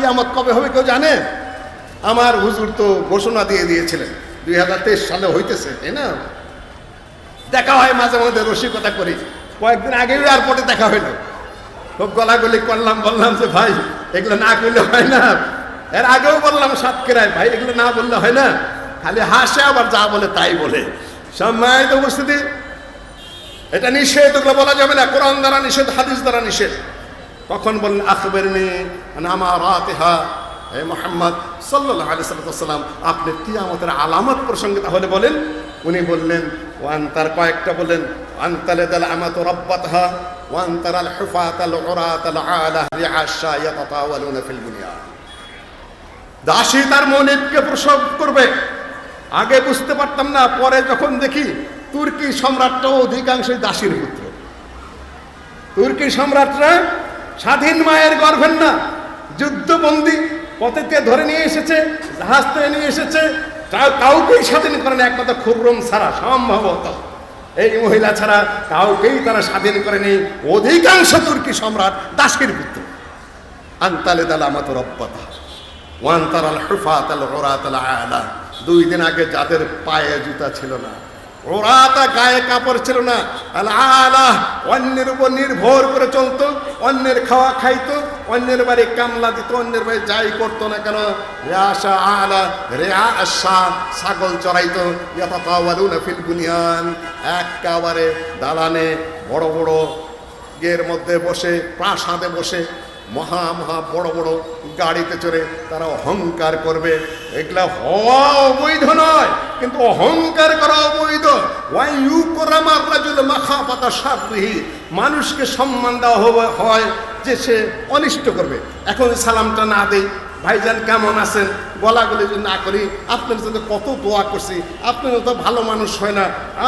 কিয়ামত কবে হবে কেউ জানে? আমার হুজুর তো ঘোষণা দিয়ে দিয়েছিলেন, দুই হাজার তেইশ সালে হইতেছে, তাই না? দেখা হয় মাঝে মাঝে রসিকতা করি। কয়েকদিন আগেও এয়ারপোর্টে দেখা হইল। খুব গলাগলি করলাম, বললাম যে, ভাই, এগুলো না করলে হয় না। এর আগেও বললাম সাতক্ষীরায় ভাই, এগুলো না বললে হয় না। খালি হাসে আবার যা বলে তাই বলে। সম্মানিত উপস্থিতি, এটা নিষেধ, ওগুলো বলা যাবে না। কোরআন দ্বারা নিষেধ, হাদিস দ্বারা নিষেধ। তখন বললেন আকবর নে আমার রাতেহা হে মোহাম্মদ সাল্লাহ আলি সাল্লাম, আপনি কি আমাদের আলামত প্রসঙ্গে তাহলে বলেন। উনি বললেন ওয়ান তার কয়েকটা বললেন ওয়ান তালে দাল আমাত রব্বাতহা ওয়ান তার আল হুফাত আল ওরাত আল আলাহ রিআশা ইয়াতাতাওয়ালুনা ফিল বুনিয়ান। দাসী তার মনিবকে প্রসব করবে। আগে বুঝতে পারতাম না, পরে যখন দেখি, তুর্কি সম্রাটটাও অধিকাংশই দাসীর পুত্র। তুর্কি সম্রাটরা স্বাধীন মায়ের গর্ভের না, যুদ্ধবন্দী পথেতে ধরে নিয়ে এসেছে, জাহাজ থেকে নিয়ে এসেছে কাউকেই স্বাধীন করেন একমাত্র খুররম ছাড়া, সম্ভবত। এই মহিলা ছাড়া কাউকেই তারা স্বাধীন করেনি। অধিকাংশ তুর্কি সম্রাট দাসীর পুত্র। আন্তালে দাল আমাত রব্বাতা ওয়ান তারাল হুফাত আল ওরাত আল আলা দুই দিন আগে যাদের পায়ে জুতা ছিল না ওরাতা গায়ে কাপড় ছিল না। আল আলা, অন্যের উপর নির্ভর করে চলতো, অন্যের খাওয়া খাইতো, অন্যের বাড়ি কামলা দিত, অন্যের বাড়ি যাই করতো না কেন? রেয়াশা আলা, রেয়া আশা, ছাগল চড়াইতো, ইয়াতাতাওয়ালুনা ফিল বুনিয়ান। একেবারে দালানে বড় বড় গের মধ্যে বসে, প্রাসাদে বসে মহা মহা বড় বড় গাড়িতে চড়ে তারা অহংকার করবে। এগুলা হওয়া অবৈধ নয়, কিন্তু অহংকার করা অবৈধ। ওয়াই ইউ করামার রাজুল মাখা পাতা সাবরিহি মানুষকে সম্মান দেওয়া হয় যে সে অনিষ্ট করবে। এখন সালামটা না দেই ভাইজান কেমন আছেন? গলাগুলি যদি না করি, আপনার জন্য কত দোয়া করছি, আপনার তো ভালো মানুষ হয় না।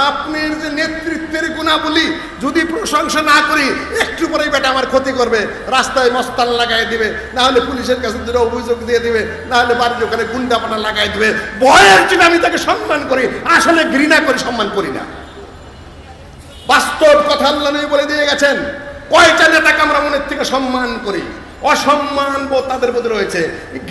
আপনার যে নেতৃত্বের গুণাবলী, যদি প্রশংসা না করি, একটু পরেই বেটা আমার ক্ষতি করবে। রাস্তায় মস্তান লাগাই দিবে, না হলে পুলিশের কাছে দুটো অভিযোগ দিয়ে দিবে, না হলে বাড়ির ওখানে গুন্ডাপানা লাগাই দিবে। বয়ের জন্য আমি তাকে সম্মান করি, আসলে ঘৃণা করি, সম্মান করি না। বাস্তব কথা আল্লাহ বলে দিয়ে গেছেন, কয়টা নেতাকে আমরা মনের থেকে সম্মান করি? অসম্মান বোধ তাদের প্রতি রয়েছে,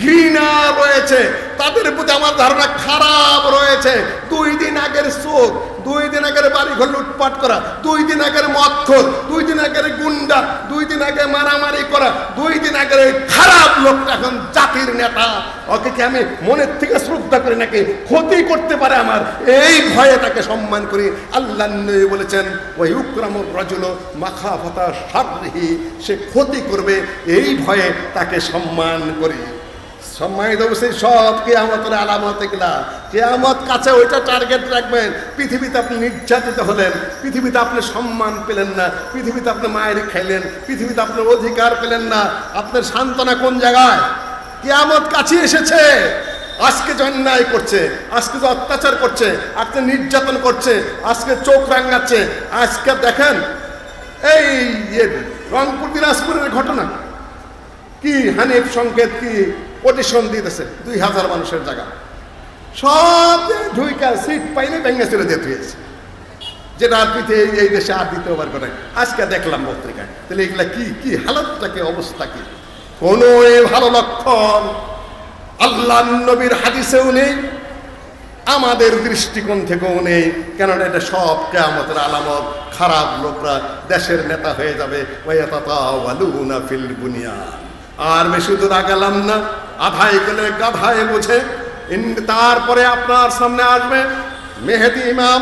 ঘৃণা রয়েছে, তাদের প্রতি আমার ধারণা খারাপ রয়েছে। দুই দিন আগের চোখ দুই দিন আগের বাড়ি ঘর লুটপাট করা, দুই দিন আগের মদখোর, দুই দিন আগের গুন্ডা, দুই দিন আগে মারামারি করা, দুই দিন আগের খারাপ লোকটা এখন জাতির নেতা। ওকে কি আমি মনের থেকে শ্রদ্ধা করি নাকি ক্ষতি করতে পারে আমার। এই ভয়ে তাকে সম্মান করি। আল্লাহ বলেছেন ওই উক্রামুর রাজুল মাখা ফাতা সারহি সে ক্ষতি করবে। এই ভয়ে তাকে সম্মান করি। সম্মানিত অবশ্যই সব কেয়ামতের আলামত এগুলা। কেয়ামত কাছে ওইটা টার্গেট রাখবেন। পৃথিবীতে আপনি নির্যাতিত হলেন। পৃথিবীতে আপনি সম্মান পেলেন না। পৃথিবীতে আপনি মায়ের খাইলেন পৃথিবীতে আপনার অধিকার পেলেন না। আপনার সান্ত্বনা কোন জায়গায়? কেয়ামত কাছে এসেছে। আজকে যে অন্যায় করছে, আজকে যে অত্যাচার করছে, আজকে নির্যাতন করছে, আজকে চোখ রাঙাচ্ছে, আজকে দেখেন এই রংপুর, দিনাজপুরের ঘটনা, কি হানিফ সংকেত, কি পজিশন দিতেছে, দুই হাজার মানুষের জায়গা। সব ঢুইকা সিট পাইলে ভেঙে চলে যেতে হয়েছে যেটা আর এই দেশে আর দ্বিতীয়বার করে আজকে দেখলাম পত্রিকায়। তাহলে এগুলা কি কি হালতটা, কি অবস্থা কি? কোনো ভালো লক্ষণ আল্লাহ নবীর হাদিসেও নেই, আমাদের দৃষ্টিকোণ থেকেও নেই। কেননা এটা সব কেয়ামতের আলামত। খারাপ লোকরা দেশের নেতা হয়ে যাবে। ফিল বুনিয়ান। আর বেশি দূর আগালাম না। আধায় গেলে গাধায় বোঝে। তারপরে আপনার সামনে আসবে মেহেদি ইমাম।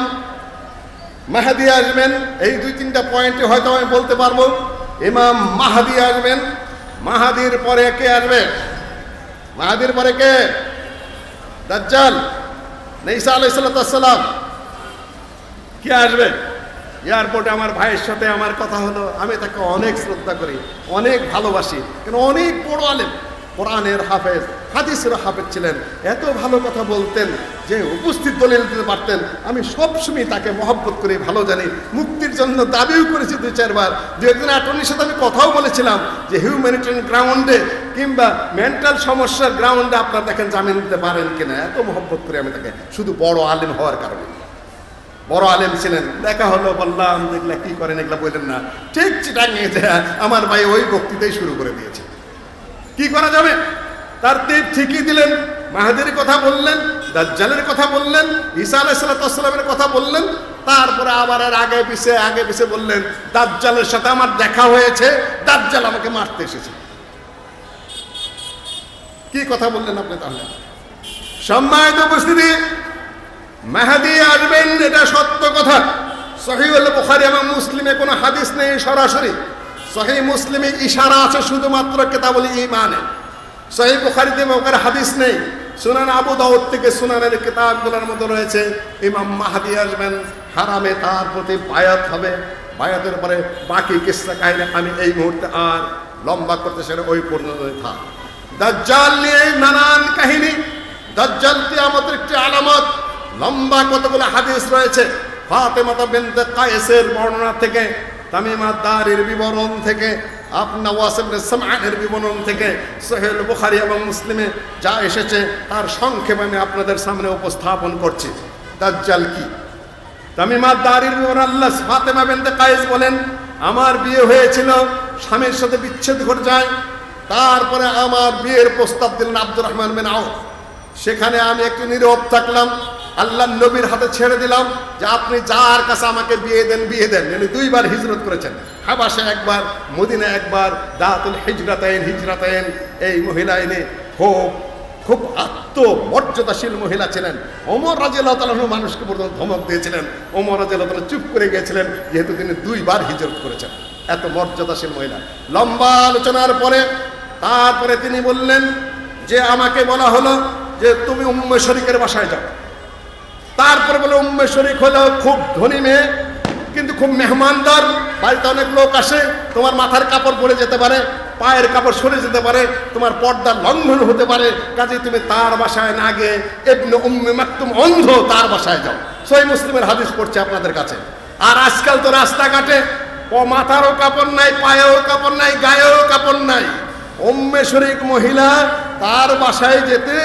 মাহাদি আসবেন। এই দুই তিনটা পয়েন্টে হয়তো আমি বলতে পারব। ইমাম মাহাদি আসবেন। মাহাদির পরে কে আসবে? মাহাদির পরে কে? দাজ্জাল নেইসা আলাইসাল্লাম কে আসবে? এয়ারপোর্টে আমার ভাইয়ের সাথে আমার কথা হলো। আমি তাকে অনেক শ্রদ্ধা করি, অনেক ভালোবাসি। কেন? অনেক বড় আলেম। কোরআনের হাফেজ, হাদিসের হাফেজ ছিলেন। এত ভালো কথা বলতেন। যে উপস্থিত দলিল দিতে পারতেন, আমি সবসময় তাকে মহব্বত করে ভালো জানি। মুক্তির জন্য দাবিও করেছি দুই, চারবার। দু একদিন অ্যাটর্নির সাথে আমি কথাও বলেছিলাম যে হিউম্যানিটেরিয়ান গ্রাউন্ডে কিংবা মেন্টাল সমস্যার গ্রাউন্ডে আপনার দেখেন জামিন দিতে পারেন কিনা। এত মহব্বত করে আমি তাকে শুধু বড় আলেম হওয়ার কারণে। বড় আলেম ছিলেন। দেখা হলো, বললাম, এগুলা কি করেন? এগুলা বললেন না। ঠিক চিটাং আমার ভাই ওই বক্তৃতাই শুরু করে দিয়েছে। কি করা যাবে? তার তীর ঠিকই দিলেন, মাহাদির কথা বললেন দাজ্জালের কথা বললেন, ঈসা আলাইসালামের কথা বললেন, তারপরে আবার এর আগে পিছে আগে পিছে বললেন, দাজ্জালের সাথে আমার দেখা হয়েছে, দাজ্জাল আমাকে মারতে এসেছে। কি কথা বললেন আপনি তাহলে? সম্মানিত উপস্থিতি, মেহাদি আসবেন, এটা সত্য কথা। সহিউল বুখারী এবং মুসলিমে কোনো হাদিস নেই সরাসরি। সহি মুসলিমে ইশারা আছে শুধুমাত্র কেতাবল ইমানে সহি বুখারীতে ওখানে হাদিস নেই। সুনান আবু দাউদ থেকে সুনানের কিতাবগুলোর মধ্যে রয়েছে, ইমাম মাহাদি আসবেন, হারামে তার প্রতি বায়াত হবে। বায়াতের পরে বাকি কিস্সা কাহিনী আমি এই মুহূর্তে আর লম্বা করতে সেটা ওই পর্যন্ত থাক। দাজ্জাল নিয়ে নানান কাহিনী, দাজ্জাল কিয়ামতের একটি আলামত, লম্বা কতগুলো হাদিস রয়েছে। ফাতেমাতা বিনতে কায়েসের বর্ণনা থেকে, তামিমা দারির বিবরণ থেকে আপনা ওয়াসিবনে সামানের বিবরণ থেকে সোহেল বুখারি এবং মুসলিমে যা এসেছে, তার সংক্ষেপে আমি আপনাদের সামনে উপস্থাপন করছি। দাজ্জাল কি? তামিমা দারির বিবরণ আল্লাহ ফাতেমা বিনতে কায়েস বলেন, আমার বিয়ে হয়েছিল, স্বামীর সাথে বিচ্ছেদ ঘটে যায়, তারপরে আমার বিয়ের প্রস্তাব দিলেন আব্দুর রহমান বিন আউফ। সেখানে আমি একটু নীরব থাকলাম আল্লাহ নবীর হাতে ছেড়ে দিলাম যে আপনি যার কাছে আমাকে বিয়ে দেন বিয়ে দেন। উনি দুইবার হিজরত করেছেন। হাবাসে একবার মদিনা একবার, দাতুল হিজরাতাইন হিজরাতাইন। এই মহিলা এনে খুব খুব আত্মমর্যাদাশীল মহিলা ছিলেন। ওমর রাজিয়াল্লাহ মানুষকে পর্যন্ত ধমক দিয়েছিলেন। ওমর রাজিয়াল্লাহ চুপ করে গিয়েছিলেন, যেহেতু তিনি দুইবার হিজরত করেছেন। এত মর্যাদাশীল মহিলা। লম্বা আলোচনার পরে, তারপরে তিনি বললেন যে, আমাকে বলা হলো যে, তুমি উম্মে শরিকের বাসায় যাও। তারপরে বলে, উম্মে শরিক হলো খুব ধনী মেয়ে, কিন্তু খুব মেহমানদার। বাড়িতে অনেক লোক আসে, তোমার মাথার কাপড় পরে যেতে পারে, পায়ের কাপড় সরে যেতে পারে, তোমার পর্দা লঙ্ঘন হতে পারে। কাজে তুমি তার বাসায় না গিয়ে এমনি উম্মে মাকতুম অন্ধ তার বাসায় যাও। সই মুসলিমের হাদিস পড়ছে আপনাদের কাছে। আর আজকাল তো রাস্তাঘাটে, ও মাথারও কাপড় নাই পায়েও কাপড় নাই গায়েও কাপড় নাই। উম্মে শরিক মহিলা তার বাসায় যেতে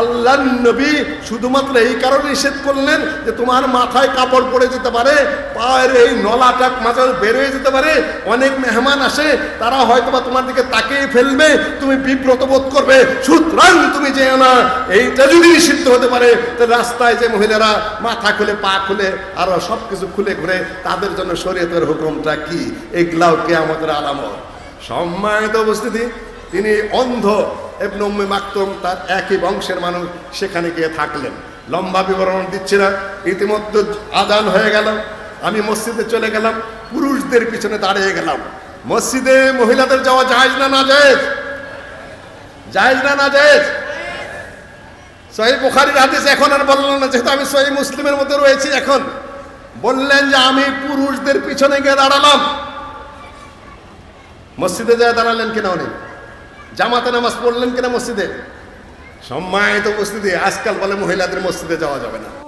আল্লাহ নবী শুধুমাত্র এই কারণে নিষেধ করলেন যে তোমার মাথায় কাপড় পরে যেতে পারে, পায়ের এই নলাটা মাথা বেরোয় যেতে পারে। অনেক মেহমান আসে, তারা হয়তো বা তোমার দিকে তাকিয়ে ফেলবে, তুমি বিব্রত বোধ করবে, সুতরাং তুমি যেও না। এইটা যদি নিষিদ্ধ হতে পারে, তো রাস্তায় যে মহিলারা মাথা খুলে, পা খুলে, আরও সব কিছু খুলে ঘুরে, তাদের জন্য শরীয়তের হুকুমটা কি? এগুলাও কে আমাদের আলামত। সম্মানিত উপস্থিতি তিনি অন্ধ এবং উম্মে মাকতুম, তার একই বংশের মানুষ, সেখানে গিয়ে থাকলেন। লম্বা বিবরণ দিচ্ছি না, ইতিমধ্যে আদান হয়ে গেল। আমি মসজিদে চলে গেলাম, পুরুষদের পিছনে দাঁড়িয়ে গেলাম। মসজিদে মহিলাদের যাওয়া জায়েজ না না জায়েজ জায়েজ না না জায়েজ সহি বুখারির হাদিস এখন আর বললেন না, যেহেতু আমি সহি মুসলিমের মধ্যে রয়েছি এখন। বললেন যে আমি পুরুষদের পিছনে গিয়ে দাঁড়ালাম। মসজিদে যায় দাঁড়ালেন কিনা উনি? জামাতে নামাজ পড়লেন কিনা মসজিদে? সম্মানিত উপস্থিতি আজকাল বলে মহিলাদের মসজিদে যাওয়া যাবে না।